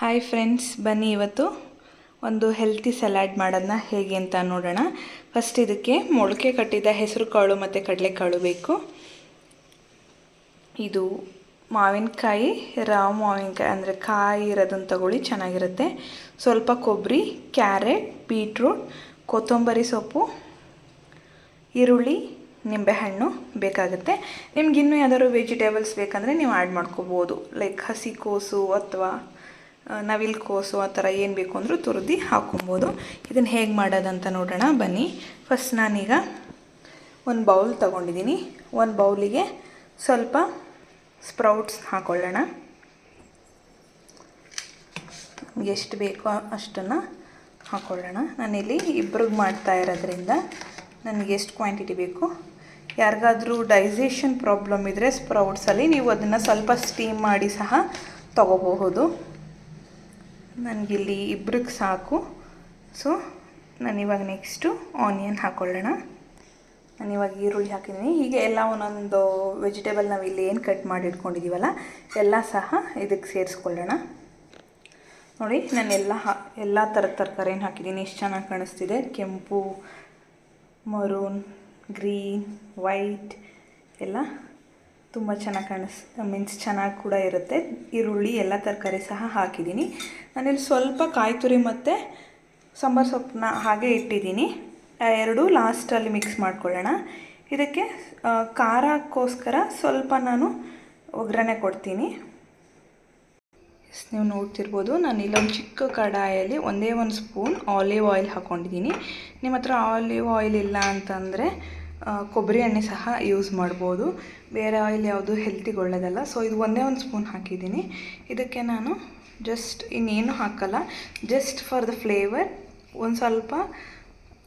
Hi friends ಬನ್ನಿ ಇವತ್ತು ಒಂದು ಹೆಲ್ತಿ ಸಲಾಡ್ ಮಾಡೋದನ್ನ ಹೇಗೆ ಅಂತ ನೋಡೋಣ. ಫಸ್ಟ್ ಇದಕ್ಕೆ ಮೊಳಕೆ ಕಟ್ಟಿದ ಹೆಸರು ಕಾಳು ಮತ್ತು ಕಡಲೆಕಾಳು ಬೇಕು. ಇದು ಮಾವಿನಕಾಯಿ ರಾವ್ ಮಾವಿನಕಾಯಿ ಅಂದರೆ ಕಾಯಿ ಇರೋದನ್ನು ತಗೊಳ್ಳಿ, ಚೆನ್ನಾಗಿರುತ್ತೆ. ಸ್ವಲ್ಪ ಕೊಬ್ಬರಿ ಕ್ಯಾರೆಟ್ ಬೀಟ್ರೂಟ್ ಕೊತ್ತಂಬರಿ ಸೊಪ್ಪು, ಈರುಳ್ಳಿ, ನಿಂಬೆಹಣ್ಣು ಬೇಕಾಗುತ್ತೆ. ನಿಮ್ಗೆ ಇನ್ನೂ ಯಾವ್ದಾದ್ರು ವೆಜಿಟೇಬಲ್ಸ್ ಬೇಕಂದರೆ ನೀವು ಆ್ಯಡ್ ಮಾಡ್ಕೋಬೋದು. ಲೈಕ್ ಹಸಿ ಕೋಸು ಅಥವಾ ನವಿಲು ಕೋಸು ಆ ಥರ ಏನು ಬೇಕು ಅಂದರೂ ತುರಿದು ಹಾಕ್ಕೊಬೋದು. ಇದನ್ನು ಹೇಗೆ ಮಾಡೋದಂತ ನೋಡೋಣ, ಬನ್ನಿ. ಫಸ್ಟ್ ನಾನೀಗ ಒಂದು ಬೌಲ್ ತೊಗೊಂಡಿದ್ದೀನಿ ಒಂದು ಬೌಲಿಗೆ ಸ್ವಲ್ಪ ಸ್ಪ್ರೌಟ್ಸ್ ಹಾಕೊಳ್ಳೋಣ. ಎಷ್ಟು ಬೇಕೋ ಅಷ್ಟನ್ನು ಹಾಕೊಳ್ಳೋಣ. ನಾನಿಲ್ಲಿ ಇಬ್ರಿಗೆ ಮಾಡ್ತಾ ಇರೋದ್ರಿಂದ ನನಗೆ ಎಷ್ಟು ಕ್ವಾಂಟಿಟಿ ಬೇಕು. ಯಾರಿಗಾದರೂ ಡೈಜೆಷನ್ ಪ್ರಾಬ್ಲಮ್ ಇದ್ದರೆ ಸ್ಪ್ರೌಟ್ಸಲ್ಲಿ ನೀವು ಅದನ್ನು ಸ್ವಲ್ಪ ಸ್ಟೀಮ್ ಮಾಡಿ ಸಹ ತಗೋಬಹುದು. ನನಗಿಲ್ಲಿ ಇಬ್ರಿಗೆ ಸಾಕು. ಸೊ ನಾನಿವಾಗ ನೆಕ್ಸ್ಟು ಆನಿಯನ್ ಹಾಕ್ಕೊಳ್ಳೋಣ ನಾನಿವಾಗ ಈರುಳ್ಳಿ ಹಾಕಿದ್ದೀನಿ. ಹೀಗೆ ಎಲ್ಲ ಒಂದೊಂದು ವೆಜಿಟೇಬಲ್ ನಾವು ಇಲ್ಲಿ ಏನು ಕಟ್ ಮಾಡಿ ಇಟ್ಕೊಂಡಿದ್ದೀವಲ್ಲ ಎಲ್ಲ ಸಹ ಇದಕ್ಕೆ ಸೇರಿಸ್ಕೊಳ್ಳೋಣ. ನೋಡಿ, ನಾನು ಎಲ್ಲ ಹಾ, ಎಲ್ಲ ಥರದ ತರಕಾರಿನ ಹಾಕಿದ್ದೀನಿ. ಎಷ್ಟು ಚೆನ್ನಾಗಿ ಕಾಣಿಸ್ತಿದೆ. ಕೆಂಪು, ಮರೂನ್, ಗ್ರೀನ್, ವೈಟ್, ಎಲ್ಲ ತುಂಬ ಚೆನ್ನಾಗಿ ಕಾಣಿಸ್, ಮೀನ್ಸ್ ಚೆನ್ನಾಗಿ ಕೂಡ ಇರುತ್ತೆ. ಈರುಳ್ಳಿ ಎಲ್ಲ ತರಕಾರಿ ಸಹ ಹಾಕಿದ್ದೀನಿ. ನಾನಿಲ್ಲಿ ಸ್ವಲ್ಪ ಕಾಯಿ ತುರಿ ಮತ್ತು ಸಾಂಬಾರು ಸೊಪ್ಪನ್ನ ಹಾಗೆ ಇಟ್ಟಿದ್ದೀನಿ. ಎರಡು ಲಾಸ್ಟಲ್ಲಿ ಮಿಕ್ಸ್ ಮಾಡ್ಕೊಳ್ಳೋಣ. ಇದಕ್ಕೆ ಖಾರಕ್ಕೋಸ್ಕರ ಸ್ವಲ್ಪ ನಾನು ಒಗ್ಗರಣೆ ಕೊಡ್ತೀನಿ. ನೀವು ನೋಡ್ತಿರ್ಬೋದು, ನಾನು ಇಲ್ಲೊಂದು ಚಿಕ್ಕ ಕಡಾಯಲ್ಲಿ ಒಂದೇ ಒಂದು ಸ್ಪೂನ್ ಆಲಿವ್ ಆಯಿಲ್ ಹಾಕ್ಕೊಂಡಿದ್ದೀನಿ. ನಿಮ್ಮ ಹತ್ರ ಆಲಿವ್ ಆಯಿಲ್ ಇಲ್ಲ ಅಂತಂದರೆ ಕೊಬ್ಬರಿ ಎಣ್ಣೆ ಸಹ ಯೂಸ್ ಮಾಡ್ಬೋದು. ಬೇರೆ ಆಯಿಲ್ ಯಾವುದು ಹೆಲ್ತಿಗೆ ಒಳ್ಳೆಯದಲ್ಲ ಸೊ ಇದು ಒಂದೇ ಒಂದು ಸ್ಪೂನ್ ಹಾಕಿದ್ದೀನಿ. ಇದಕ್ಕೆ ನಾನು ಜಸ್ಟ್ ಇನ್ನೇನು ಹಾಕಲ್ಲ. ಜಸ್ಟ್ ಫಾರ್ ದ ಫ್ಲೇವರ್ ಒಂದು ಸ್ವಲ್ಪ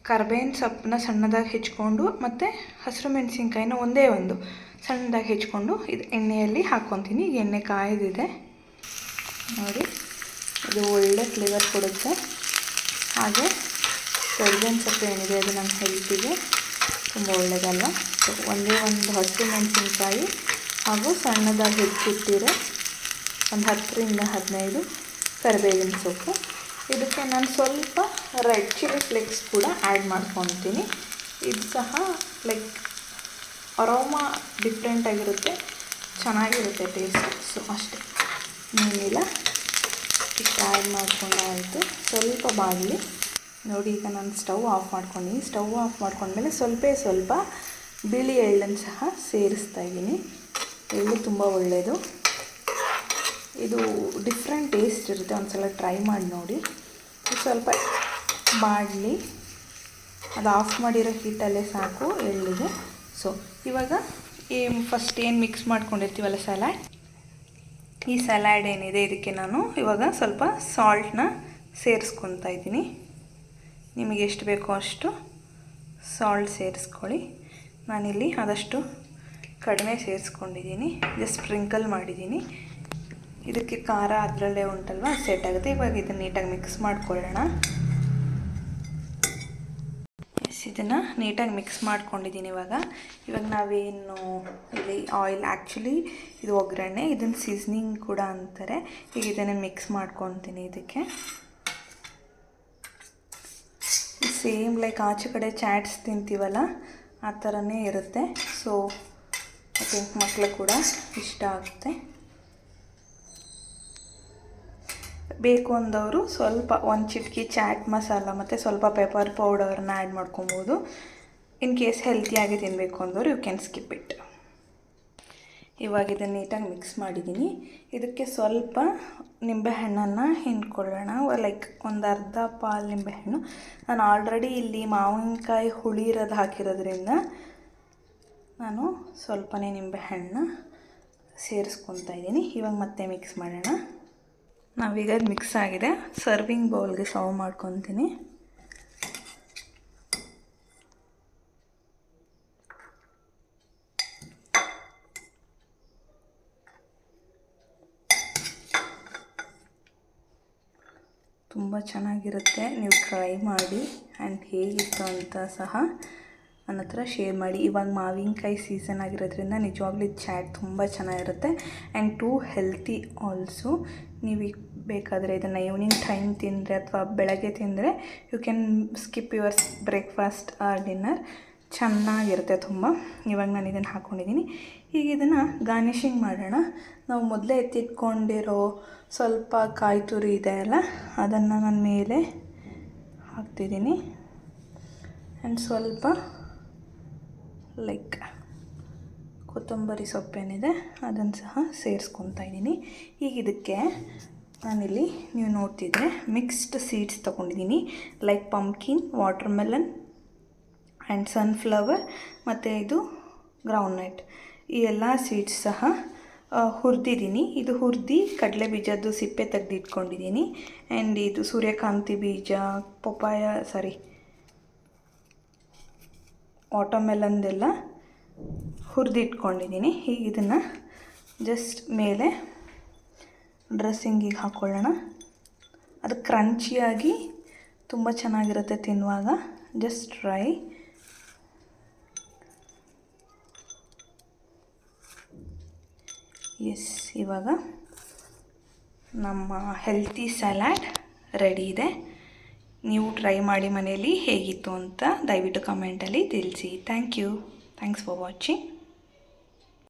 ಕರ್ಬೇವಿನ ಸೊಪ್ಪನ್ನ ಸಣ್ಣದಾಗಿ ಹೆಚ್ಕೊಂಡು ಮತ್ತು ಹಸಿರು ಮೆಣಸಿನ್ಕಾಯಿನ ಒಂದೇ ಒಂದು ಸಣ್ಣದಾಗಿ ಹೆಚ್ಕೊಂಡು ಇದು ಎಣ್ಣೆಯಲ್ಲಿ ಹಾಕ್ಕೊತೀನಿ ಎಣ್ಣೆ ಕಾಯ್ದಿದೆ. ನೋಡಿ, ಇದು ಒಳ್ಳೆ ಫ್ಲೇವರ್ ಕೊಡುತ್ತೆ. ಹಾಗೆ ಕರ್ಬೇವಿನ ಸೊಪ್ಪು ಏನಿದೆ ಅದು ನಮ್ಮ ಹೆಲ್ತಿಗೆ ತುಂಬ ಒಳ್ಳೆಯದಲ್ಲ ಒಂದೇ ಒಂದು ಹಸಿರು ಮೆಣಸಿನ್ಕಾಯಿ ಹಾಗೂ ಸಣ್ಣದಾಗಿ ಹೆಚ್ಚಿಟ್ಟಿರೋ ಒಂದು ಹತ್ತರಿಂದ ಹದಿನೈದು ಕರಿಬೇವಿನ ಸೊಪ್ಪು. ಇದಕ್ಕೆ ನಾನು ಸ್ವಲ್ಪ ರೆಡ್ ಚಿಲ್ಲಿ ಫ್ಲೇಕ್ಸ್ ಕೂಡ ಆ್ಯಡ್ ಮಾಡ್ಕೊತೀನಿ. ಇದು ಸಹ ಲೈಕ್ ಅರೋಮಾ ಡಿಫ್ರೆಂಟಾಗಿರುತ್ತೆ ಚೆನ್ನಾಗಿರುತ್ತೆ ಟೇಸ್ಟ್ ಸೊ ಅಷ್ಟೇ. ಏನಿಲ್ಲ ಇಷ್ಟು ಆ್ಯಡ್ ಮಾಡ್ಕೊಂಡಾಯಿತು. ಸ್ವಲ್ಪ ಬಾಗಿಲಿ. ನೋಡಿ, ಈಗ ನಾನು ಸ್ಟವ್ ಆಫ್ ಮಾಡ್ಕೊಂಡಿದ್ದೀನಿ ಸ್ಟವ್ ಆಫ್ ಮಾಡ್ಕೊಂಡ್ಮೇಲೆ ಸ್ವಲ್ಪ ಸ್ವಲ್ಪ ಬಿಳಿ ಎಳ್ಳನ್ನು ಸಹ ಸೇರಿಸ್ತಾ ಇದ್ದೀನಿ. ಎಳ್ಳು ತುಂಬ ಒಳ್ಳೆಯದು ಇದು ಡಿಫ್ರೆಂಟ್ ಟೇಸ್ಟ್ ಇರುತ್ತೆ. ಒಂದು ಸಲ ಟ್ರೈ ಮಾಡಿ ನೋಡಿ. ಸ್ವಲ್ಪ ಮಾಡಲಿ. ಅದು ಆಫ್ ಮಾಡಿರೋ ಹೀಟಲ್ಲೇ ಸಾಕು, ಎಳ್ಳಿಗೆ. ಸೊ ಇವಾಗ ಈ ಫಸ್ಟ್ ಏನು ಮಿಕ್ಸ್ ಮಾಡ್ಕೊಂಡಿರ್ತೀವಲ್ಲ ಸಲಾಡ್ ಈ ಸಲಾಡ್ ಏನಿದೆ ಇದಕ್ಕೆ ನಾನು ಇವಾಗ ಸ್ವಲ್ಪ ಸಾಲ್ಟನ್ನ ಸೇರಿಸ್ಕೊತಾ ಇದ್ದೀನಿ. ನಿಮಗೆ ಎಷ್ಟು ಬೇಕೋ ಅಷ್ಟು ಸಾಲ್ಟ್ ಸೇರಿಸ್ಕೊಳ್ಳಿ. ನಾನಿಲ್ಲಿ ಆದಷ್ಟು ಕಡಿಮೆ ಸೇರಿಸ್ಕೊಂಡಿದ್ದೀನಿ. ಜಸ್ಟ್ ಸ್ಪ್ರಿಂಕಲ್ ಮಾಡಿದ್ದೀನಿ. ಇದಕ್ಕೆ ಖಾರ ಅದರಲ್ಲೇ ಉಂಟಲ್ವ? ಸೆಟ್ ಆಗುತ್ತೆ. ಇವಾಗ ಇದನ್ನು ನೀಟಾಗಿ ಮಿಕ್ಸ್ ಮಾಡ್ಕೊಳ್ಳೋಣ. ಎಸ್ ಇದನ್ನು ನೀಟಾಗಿ ಮಿಕ್ಸ್ ಮಾಡ್ಕೊಂಡಿದ್ದೀನಿ ಇವಾಗ. ಇವಾಗ ನಾವೇನು ಇಲ್ಲಿ ಆಯಿಲ್ ಆ್ಯಕ್ಚುಲಿ ಇದು ಒಗ್ಗರಣೆ ಇದನ್ನು ಸೀಸ್ನಿಂಗ್ ಕೂಡ ಅಂತಾರೆ. ಈಗ ಇದನ್ನು ಮಿಕ್ಸ್ ಮಾಡ್ಕೊತೀನಿ ಇದಕ್ಕೆ. ಸೇಮ್ ಲೈಕ್ ಆಚೆ ಕಡೆ ಚಾಟ್ಸ್ ತಿಂತೀವಲ್ಲ, ಆ ಥರನೇ ಇರುತ್ತೆ. ಸೊ ಐ ಥಿಂಕ್ ಮಕ್ಕಳು ಕೂಡ ಇಷ್ಟ ಆಗುತ್ತೆ. ಬೇಕು ಅಂದವರು ಸ್ವಲ್ಪ ಒಂದು ಚಿಟ್ಕಿ ಚಾಟ್ ಮಸಾಲ ಮತ್ತು ಸ್ವಲ್ಪ ಪೆಪ್ಪರ್ ಪೌಡರ್ನ ಆ್ಯಡ್ ಮಾಡ್ಕೊಬೋದು. ಇನ್ ಕೇಸ್ ಹೆಲ್ತಿಯಾಗಿ ತಿನ್ನಬೇಕು ಅಂದವರು ಯು ಕ್ಯಾನ್ ಸ್ಕಿಪ್ ಇಟ್ ಇವಾಗ ಇದನ್ನು ನೀಟಾಗಿ ಮಿಕ್ಸ್ ಮಾಡಿದ್ದೀನಿ. ಇದಕ್ಕೆ ಸ್ವಲ್ಪ ನಿಂಬೆಹಣ್ಣನ್ನು ಹಿಂಡ್ಕೊಳ್ಳೋಣ. ಲೈಕ್ ಒಂದು ಅರ್ಧ ಪಾಲ್ ನಿಂಬೆಹಣ್ಣು. ನಾನು ಆಲ್ರೆಡಿ ಇಲ್ಲಿ ಮಾವಿನಕಾಯಿ ಹುಳಿ ಇರೋದು ಹಾಕಿರೋದ್ರಿಂದ ನಾನು ಸ್ವಲ್ಪನೇ ನಿಂಬೆಹಣ್ಣು ಸೇರಿಸ್ಕೊತಾ ಇದ್ದೀನಿ. ಇವಾಗ ಮತ್ತೆ ಮಿಕ್ಸ್ ಮಾಡೋಣ. ನಾವೀಗ ಮಿಕ್ಸ್ ಆಗಿದೆ. ಸರ್ವಿಂಗ್ ಬೌಲ್ಗೆ ಸರ್ವ್ ಮಾಡ್ಕೊತೀನಿ. ತುಂಬ ಚೆನ್ನಾಗಿರುತ್ತೆ. ನೀವು ಟ್ರೈ ಮಾಡಿ ಆ್ಯಂಡ್ ಹೇಗಿತ್ತು ಅಂತ ಸಹ ನನ್ನ ಹತ್ರ ಶೇರ್ ಮಾಡಿ. ಇವಾಗ ಮಾವಿನಕಾಯಿ ಸೀಸನ್ ಆಗಿರೋದ್ರಿಂದ ನಿಜವಾಗ್ಲೂ ಚಾಟ್ ತುಂಬ ಚೆನ್ನಾಗಿರುತ್ತೆ. ಆ್ಯಂಡ್ ಟೂ ಹೆಲ್ತಿ ಆಲ್ಸೋ ನೀವು ಬೇಕಾದರೆ ಇದನ್ನು ಈವ್ನಿಂಗ್ ಟೈಮ್ ತಿಂದರೆ ಅಥವಾ ಬೆಳಗ್ಗೆ ತಿಂದರೆ you can skip your breakfast or dinner ಚೆನ್ನಾಗಿರುತ್ತೆ ತುಂಬ. ಇವಾಗ ನಾನು ಇದನ್ನು ಹಾಕ್ಕೊಂಡಿದ್ದೀನಿ ಈಗ ಇದನ್ನು ಗಾರ್ನಿಷಿಂಗ್ ಮಾಡೋಣ. ನಾವು ಮೊದಲೇ ಎತ್ತಿಟ್ಕೊಂಡಿರೋ ಸ್ವಲ್ಪ ಕಾಯಿ ತುರಿ ಇದೆ ಅಲ್ಲ, ಅದನ್ನು ನಾನು ಮೇಲೆ ಹಾಕ್ತಿದ್ದೀನಿ ಆ್ಯಂಡ್ ಸ್ವಲ್ಪ ಲೈಕ್ ಕೊತ್ತಂಬರಿ ಸೊಪ್ಪೇನಿದೆ, ಅದನ್ನು ಸಹ ಸೇರಿಸ್ಕೊತಾ ಇದ್ದೀನಿ ಈಗ ಇದಕ್ಕೆ ನಾನಿಲ್ಲಿ ನೀವು ನೋಡ್ತಿದ್ರೆ ಮಿಕ್ಸ್ಡ್ ಸೀಡ್ಸ್ ತೊಗೊಂಡಿದ್ದೀನಿ like pumpkin watermelon and sunflower ಮತ್ತು ಇದು ಗ್ರೌಂಡ್ನಟ್ ಈ ಎಲ್ಲ ಸೀಡ್ಸ್ ಸಹ ಹುರಿದಿದ್ದೀನಿ. ಇದು ಹುರಿದು ಕಡಲೆ ಬೀಜದ್ದು ಸಿಪ್ಪೆ ತೆಗೆದಿಟ್ಕೊಂಡಿದ್ದೀನಿ. ಆ್ಯಂಡ್ ಇದು ಸೂರ್ಯಕಾಂತಿ ಬೀಜ, ಪಪ್ಪಾಯ ಸಾರಿ ವಾಟರ್ಮೆಲನ್ದೆಲ್ಲ ಹುರಿದಿಟ್ಕೊಂಡಿದ್ದೀನಿ. ಈಗ ಇದನ್ನು ಜಸ್ಟ್ ಮೇಲೆ ಡ್ರೆಸ್ಸಿಂಗಿಗೆ ಹಾಕ್ಕೊಳ್ಳೋಣ ಅದು ಕ್ರಂಚಿಯಾಗಿ ತುಂಬ ಚೆನ್ನಾಗಿರುತ್ತೆ ತಿನ್ನುವಾಗ. ಜಸ್ಟ್ ಟ್ರೈ ಎಸ್ ಇವಾಗ ನಮ್ಮ ಹೆಲ್ತಿ ಸಲಾಡ್ ರೆಡಿ ಇದೆ. ನೀವು ಟ್ರೈ ಮಾಡಿ ಮನೆಯಲ್ಲಿ ಹೇಗಿತ್ತು ಅಂತ ದಯವಿಟ್ಟು ಕಮೆಂಟಲ್ಲಿ ತಿಳಿಸಿ. Thank you thanks for watching